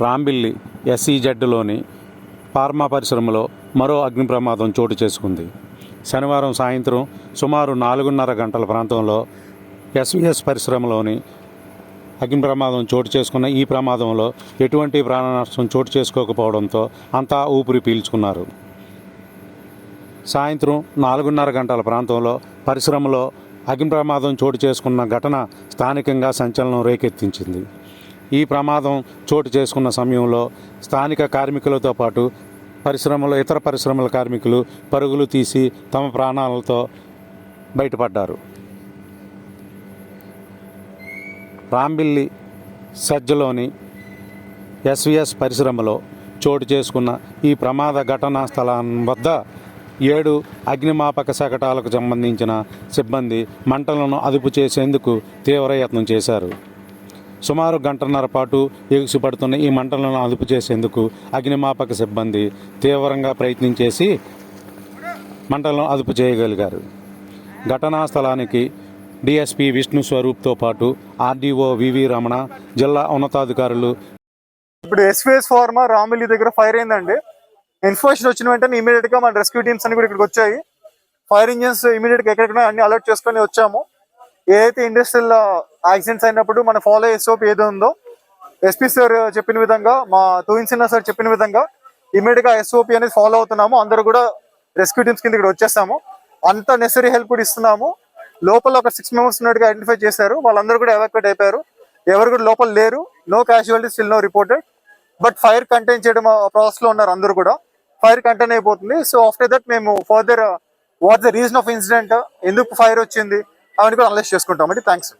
Rambilli ఎస్ఈజెడ్లోని pharma పరిశ్రమలో మరో అగ్ని ప్రమాదం చోటు చేసుకుంది. శనివారం సాయంత్రం సుమారు నాలుగున్నర గంటల ప్రాంతంలో ఎస్విఎస్ పరిశ్రమలోని అగ్ని ప్రమాదం చోటు చేసుకున్న ఈ ప్రమాదంలో ఎటువంటి ప్రాణ నష్టం చోటు చేసుకోకపోవడంతో అంతా ఊపిరి పీల్చుకున్నారు. సాయంత్రం నాలుగున్నర గంటల ప్రాంతంలో పరిశ్రమలో అగ్ని ప్రమాదం చోటు చేసుకున్న ఘటన స్థానికంగా సంచలనం రేకెత్తించింది. ఈ ప్రమాదం చోటు చేసుకున్న సమయంలో స్థానిక కార్మికులతో పాటు పరిశ్రమలో ఇతర పరిశ్రమల కార్మికులు పరుగులు తీసి తమ ప్రాణాలతో బయటపడ్డారు. రాంబిల్లి సజ్జలోని ఎస్విఎస్ పరిశ్రమలో చోటు చేసుకున్న ఈ ప్రమాద ఘటనా స్థలం వద్ద ఏడు అగ్నిమాపక శకటాలకు సంబంధించిన సిబ్బంది మంటలను అదుపు చేసేందుకు తీవ్ర యత్నం చేశారు. సుమారు గంటన్నర పాటు ఎగుసిపడుతున్న ఈ మంటలను అదుపు చేసేందుకు అగ్నిమాపక సిబ్బంది తీవ్రంగా ప్రయత్నించేసి మంటలను అదుపు చేయగలిగారు. ఘటనా స్థలానికి డిఎస్పి విష్ణు స్వరూప్తో పాటు ఆర్డీఓ వివి రమణ జిల్లా ఉన్నతాధికారులు ఇప్పుడు ఎస్విఎస్ ఫార్మా రామిలి దగ్గర ఫైర్ అయిందండి. ఇన్ఫర్మేషన్ వచ్చిన వెంటనే ఇమీడియట్గా మన రెస్క్యూ టీమ్స్ అన్ని కూడా ఇక్కడికి వచ్చాయి. ఫైర్ ఇంజిన్స్ ఇమీడియట్గా ఎక్కడెక్కడ అన్ని అలర్ట్ చేసుకొని వచ్చాము. ఏదైతే ఇండస్ట్రియల్ యాక్సిడెంట్స్ అయినప్పుడు మన ఫాలో ఎస్ఓపి ఏదో ఉందో ఎస్పీ సార్ చెప్పిన విధంగా మా తూయిన్సిన్నా సార్ చెప్పిన విధంగా ఇమీడియట్గా ఎస్ఓపి అనేది ఫాలో అవుతున్నాము. అందరూ కూడా రెస్క్యూ టీమ్స్ కింద ఇక్కడ వచ్చేస్తాము. అంత నెసరీ హెల్ప్ కూడా ఇస్తున్నాము. లోపల ఒక సిక్స్ మెంబర్స్ ఉన్నట్టుగా ఐడెంటిఫై చేశారు. వాళ్ళందరూ కూడా ఎవాక్యుయేట్ అయిపోయారు. ఎవరు కూడా లోపల లేరు. No casualty still no reported but fire contain చేయడం ప్రాసెస్లో ఉన్నారు అందరూ కూడా. ఫైర్ కంటైన్ అయిపోతుంది. సో ఆఫ్టర్ దట్ మేము further what the reason of incident ఎందుకు ఫైర్ వచ్చింది అవన్నీ కూడా అనలైజ్ చేసుకుంటాం అండి. థ్యాంక్స్